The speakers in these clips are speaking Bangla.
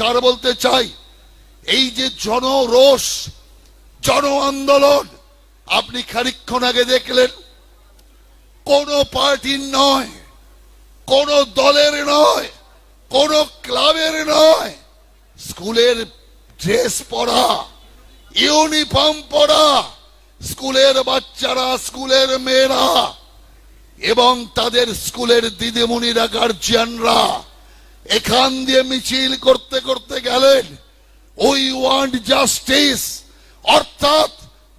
পরিষ্কার বলতে চাই? এই যে জনরোষ জন আন্দোলন আপনি খানিক্ষণ আগে দেখলেন, কোন পার্টির নয়, কোন দলের নয়, কোন ক্লাবের নয়, স্কুলের ড্রেস পরা, ইউনিফর্ম পরা, স্কুলের বাচ্চারা, স্কুলের মেয়েরা, এবং তাদের স্কুলের দিদিমণিরা গার্জিয়ানরা এখান দিয়ে মিছিল করতে করতে গেলেন। ওই ওয়ান্ট জাস্টিস, অর্থাৎ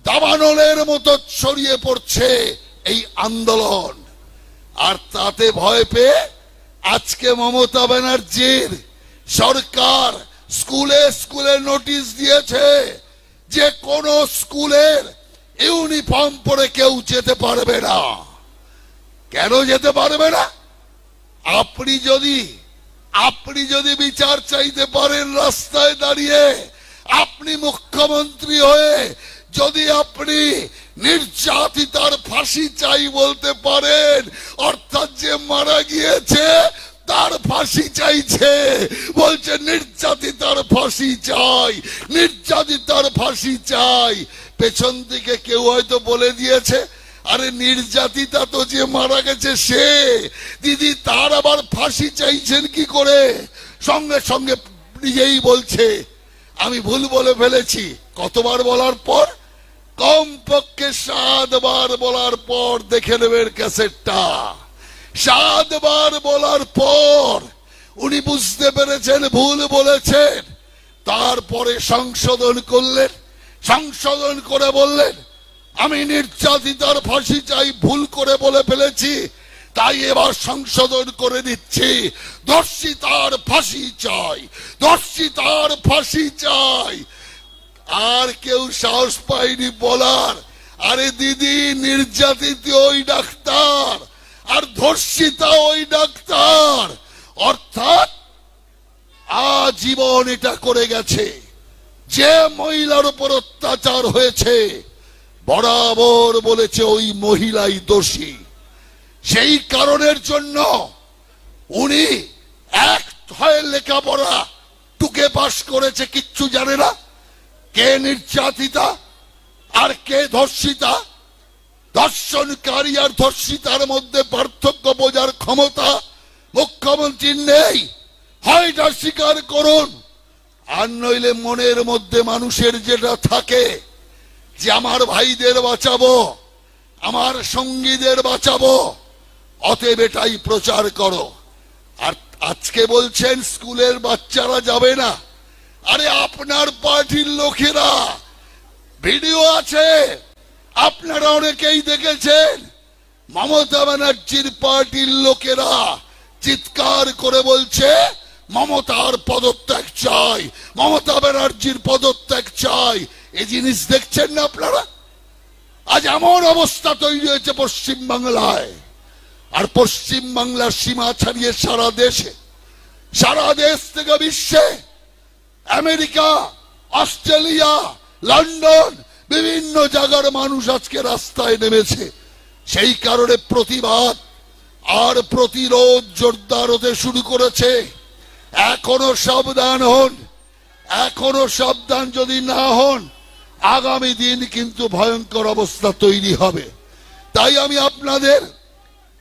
দাবানলের মতো ছড়িয়ে পড়ছে এই আন্দোলন। আর তাতে ভয় পেয়ে আজকে মমতা ব্যানার্জির সরকার স্কুলে স্কুলে নোটিশ দিয়েছে যে কোন স্কুলের ইউনিফর্ম পরে কেউ যেতে পারবে না। কেন যেতে পারবে না? আপনি যদি আপনি যদি বিচার চাইতে পারেন রাস্তায় দাঁড়িয়ে, আপনি মুখ্যমন্ত্রী হয়ে যদি আপনি নির্যাতিতার ফাঁসি চাই বলতে পারেন, অর্থাৎ যে মারা গিয়েছে, তার ফাঁসি চাইছে, বলছে নির্যাতিতার ফাঁসি চাই, নির্যাতিতার ফাঁসি চাই। পেছন দিকে কেউ হয়তো বলে দিয়েছে আরে নির্যাতিতা তো যে মারা গেছে সে, দিদি তার আবার ফাঁসি চাইছেন কি করে? সঙ্গে সঙ্গে নিজেই বলছে, আমি ভুল বলে ফেলেছি। কতবার বলার পর? কমপক্ষে সাতবার বলার পর দেখে নেবেন ক্যাসেটটা। সাতবার বলার পর উনি বুঝতে পেরেছেন, ভুল বলেছেন। তারপরে সংশোধন করলেন, সংশোধন করে বললেন আমি নির্যাতিতার ফাঁসি চাই, ভুল করে বলে ফেলেছি, তাই এবার সংশোধন করে দিচ্ছি। দর্শিতার ফাঁসি চাই দর্শিতার ফাঁসি চাই। আর কেউ সাহস পায়নি বলার। আরে দিদি, নির্যাতিত ওই ডাক্তার, আর ধর্ষিতা ওই ডাক্তার। অর্থাৎ আজীবন এটা করে গেছে। যে মহিলার উপর অত্যাচার হয়েছে বরাবর বলেছে ওই মহিলাই দোষী। সেই কারণের জন্য উনি এক হয় লেখাপড়া টুকে পাশ করেছে, কিচ্ছু জানে না। কে নির্যাতিতা আর কে ধর্ষিতা। ধর্ষণকারী আর ধর্ষিতার মধ্যে পার্থক্য বোঝার ক্ষমতা মুখ্যমন্ত্রীর নেই। হয় এটা স্বীকার করুন। আর নইলে মনের মধ্যে মানুষের যেটা থাকে যে আমার ভাইদের বাঁচাবো, আমার সঙ্গীদের বাঁচাবো, অতএব এটাই প্রচার করো। আর আজকে বলছেন, স্কুলের বাচ্চারা যাবে না। আরে আপনার পার্টির লোকেরা, ভিডিও আছে, আপনারা অনেকেই দেখেছেন, মমতা ব্যানার্জির পার্টির লোকেরা চিৎকার করে বলছে, মমতার পদত্যাগ চাই, মমতা ব্যানার্জির পদত্যাগ চাই এই জিনিস দেখছেন না আপনারা? আজ এমন অবস্থা তৈরি হয়েছে পশ্চিম বাংলায়। আর পশ্চিম বাংলার সীমা ছাড়িয়ে সারা দেশে, সারা দেশ থেকে বিশ্বে, আমেরিকা, অস্ট্রেলিয়া, লন্ডন, বিভিন্ন জায়গার মানুষ আজকে রাস্তায় নেমেছে। সেই কারণে প্রতিবাদ আর প্রতিরোধ জোরদার হতে শুরু করেছে। এখনও সাবধান হন, এখনও সাবধান যদি না হন আগামী দিন কিন্তু ভয়ঙ্কর অবস্থা তৈরি হবে। তাই আমি আপনাদের,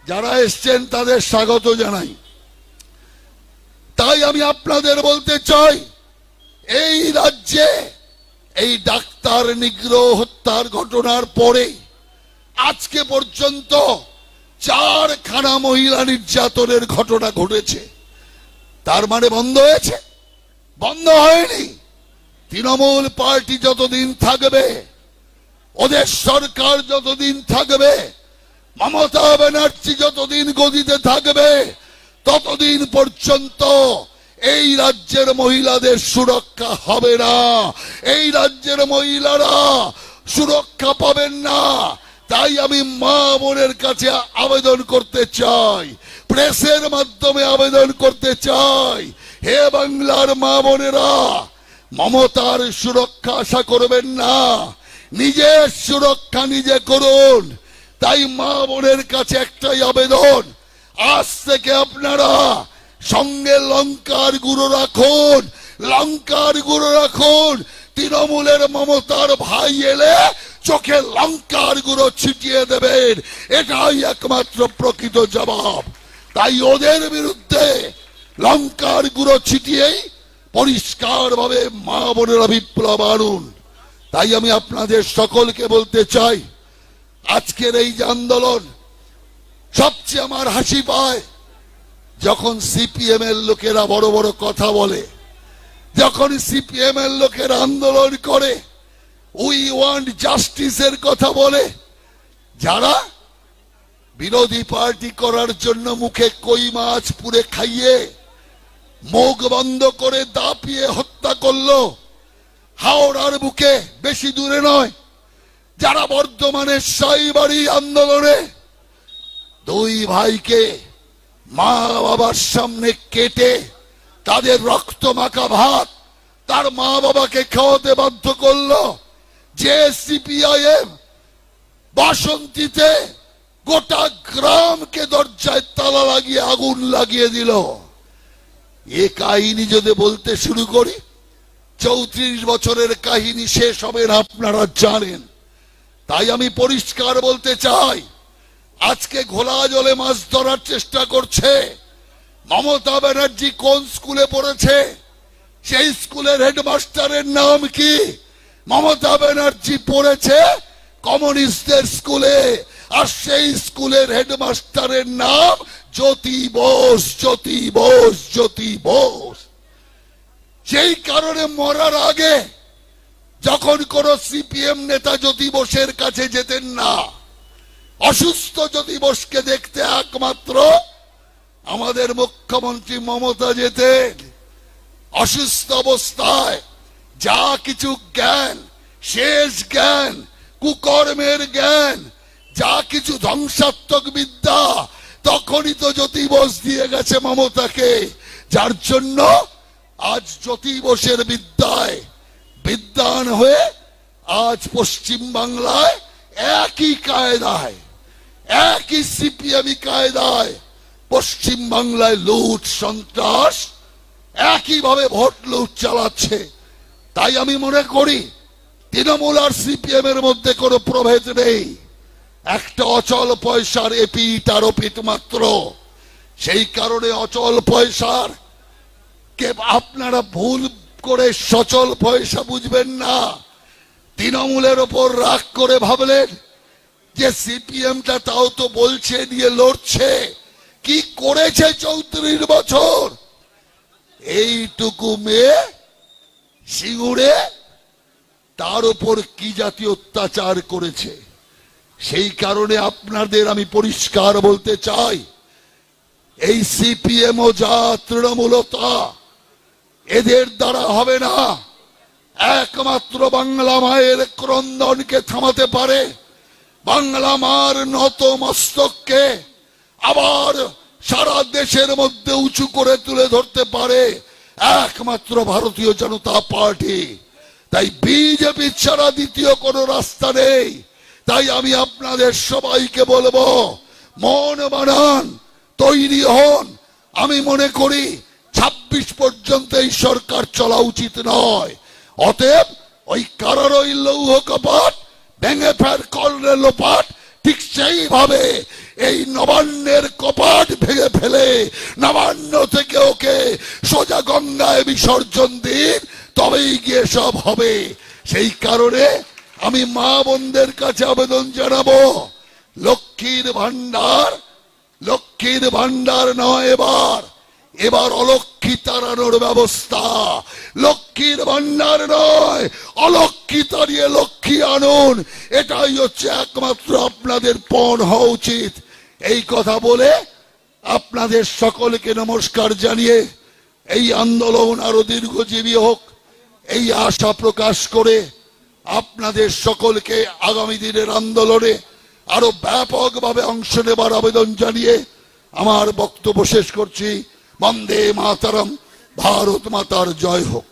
যারা এসছেন তাদের স্বাগত জানাই। তাই আমি আপনাদের বলতে চাই, এই রাজ্যে এই ডাক্তার নিগ্রহ হত্যার ঘটনার পরে আজকে পর্যন্ত চারখানা মহিলা নির্যাতনের ঘটনা ঘটেছে। তার মানে বন্ধ হয়েছে? বন্ধ হয়নি? তৃণমূল পার্টি যতদিন থাকবে, ওদের সরকার যতদিন থাকবে, মমতা ব্যানার্জি যতদিন গদিতে থাকবে, ততদিন পর্যন্ত এই রাজ্যের মহিলাদের সুরক্ষা হবে না। এই রাজ্যের মহিলারা সুরক্ষা পাবেন না। তাই আমি মা বোনের কাছে আবেদন করতে চাই, প্রেসের মাধ্যমে আবেদন করতে চাই। হে বাংলার মা বোনেরা মমতার সুরক্ষা আশা করবেন না। নিজের সুরক্ষা নিজে করুন। তাই মা বোনের কাছে একটাই আবেদন, আজ থেকে আপনারা সঙ্গে লঙ্কার গুঁড়ো রাখুন, লঙ্কার গুঁড়ো রাখুন। তৃণমূলের মমতার ভাই এলে চোখে লঙ্কার গুঁড়ো ছিটিয়ে দেবেন। এটাই একমাত্র প্রকৃত জবাব। তাই ওদের বিরুদ্ধে লঙ্কার গুঁড়ো ছিটিয়েই পরিষ্কার ভাবে মা বোনেরা বিপ্লব আনুন। তাই আমি আপনাদের সকলকে বলতে চাই, আজকের এই যে আন্দোলন সবচেয়ে আমার হাসি পায়, যখন সিপিএম এর লোকেরা বড় বড় কথা বলে, যখন সিপিএম এর লোকেরা আন্দোলন করে, উই ওয়ান্ট জাস্টিসের কথা বলে, যারা বিরোধী পার্টি করার জন্য মুখে কই মাছ পুড়ে খাইয়ে মুখ বন্ধ করে দাপিয়ে হত্যা করল। হাওড়ার বুকে বেশি দূরে নয়, যারা বর্ধমানের সাইবাড়ি আন্দোলনে দুই ভাইকে মা বাবার সামনে কেটে তাদের রক্ত মাখা ভাত তার মা বাবাকে খাওয়াতে বাধ্য করল। যে সিপিআইএম বাসন্তীতে গোটা গ্রামকে দরজায় তালা লাগিয়ে আগুন লাগিয়ে দিল। এ কাহিনী যদি বলতে শুরু করি, চৌত্রিশ বছরের কাহিনী শেষ হবে না, আপনারা জানেন। তাই আমি পরিষ্কার বলতে চাই, আজকে ঘোলা জলে মাছ ধরার চেষ্টা করছে। মমতা ব্যানার্জি কোন স্কুলে পড়েছে? সেই স্কুলের হেডমাস্টারের নাম কি? মমতা ব্যানার্জি পড়েছে কমিউনিস্টদের স্কুলে, আর সেই স্কুলের হেডমাস্টারের নাম জ্যোতি বোস জ্যোতি বোস জ্যোতি বোস। সেই কারণে মরার আগে যখন কোন সিপিএম নেতা জ্যোতি বোসের কাছে যেতেন না, অসুস্থ জ্যোতি বোসকে দেখতে একমাত্র আমাদের মুখ্যমন্ত্রী মমতা যেতেন। অসুস্থ অবস্থায় যা কিছু জ্ঞান, শেষ জ্ঞান, কুকর্মের জ্ঞান, যা কিছু ধ্বংসাত্মক বিদ্যা তখনই তো জ্যোতি বোস দিয়ে গেছে মমতাকে। যার জন্য আজ জ্যোতি বোসের বিদ্যায় বিদ্যান হয়ে আজ পশ্চিম বাংলায় একই কায়দায়, একই সিপিএমই কায়দায় পশ্চিম বাংলায় লুট, সন্ত্রাস, একইভাবে ভোট লুট চালাচ্ছে। তাই আমি মনে করি, তৃণমূল আর সিপিএম এর মধ্যে কোনো প্রভেদ নেই। একটা অচল পয়সার এপিট আর ওপিট মাত্র। সেই কারণে অচল পয়সার কে আপনারা ভুল করে সচল পয়সা বুঝবেন না। তৃণমূলের ওপর রাগ করে ভাবলেন যে সিপিএমটা তাও তো বলছে দিয়ে লড়ছে। কি করেছে চৌত্রিশ বছর? এইটুকু মেয়ে সিঙ্গুরে তার উপর কি জাতীয় অত্যাচার করেছে? সেই কারণে আপনাদের আমি পরিষ্কার বলতে চাই, এই সিপিএম ও যা তৃণমূলতা, এদের দ্বারা হবে না। একমাত্র বাংলা মায়ের ক্রন্দনকে থামাতে পারে, বাংলা মার নত মস্তককে আবার সারা দেশের মধ্যে উঁচু করে তুলে ধরতে পারে একমাত্র ভারতীয় জনতা পার্টি। তাই বিজেপি ছাড়া দ্বিতীয় কোনো রাস্তা নেই। তাই আমি আপনাদের সবাইকে বলব, মন বানান, তৈরি হন। আমি মনে করি ছাব্বিশ পর্যন্ত এই সরকার চলা উচিত নয়। অতএব ওই কারার ওই লৌহ কপাট, ভেঙে ফের করলে লোপাট, ঠিক সেইভাবে এই নবান্নের কপাট ভেঙে ফেলে নবান্ন থেকে ওকে সোজা গঙ্গায় বিসর্জন দিন, তবেই গিয়ে সব হবে। সেই কারণে আমি মা বোনদের কাছে আবেদন জানাব। লক্ষ্মীর ভান্ডার লক্ষ্মীর ভান্ডার নয় এবার। এবার অলক্ষী তাড়ানোর ব্যবস্থা। লক্ষ্মীর ভান্ডার নয় অলক্ষী তাড়িয়ে লক্ষ্মী আনুন। এটাই হচ্ছে একমাত্র আপনাদের পণ হওয়া উচিত। এই কথা বলে আপনাদের সকলকে নমস্কার জানিয়ে এই আন্দোলন আরও দীর্ঘজীবী হোক, এই আশা প্রকাশ করে আপনাদের সকলকে আগামী দিনের আন্দোলনে আরও ব্যাপকভাবে অংশ নেবার আবেদন জানিয়ে আমার বক্তব্য শেষ করছি। বন্দে মাতারম, ভারত মাতার, জয় হোক।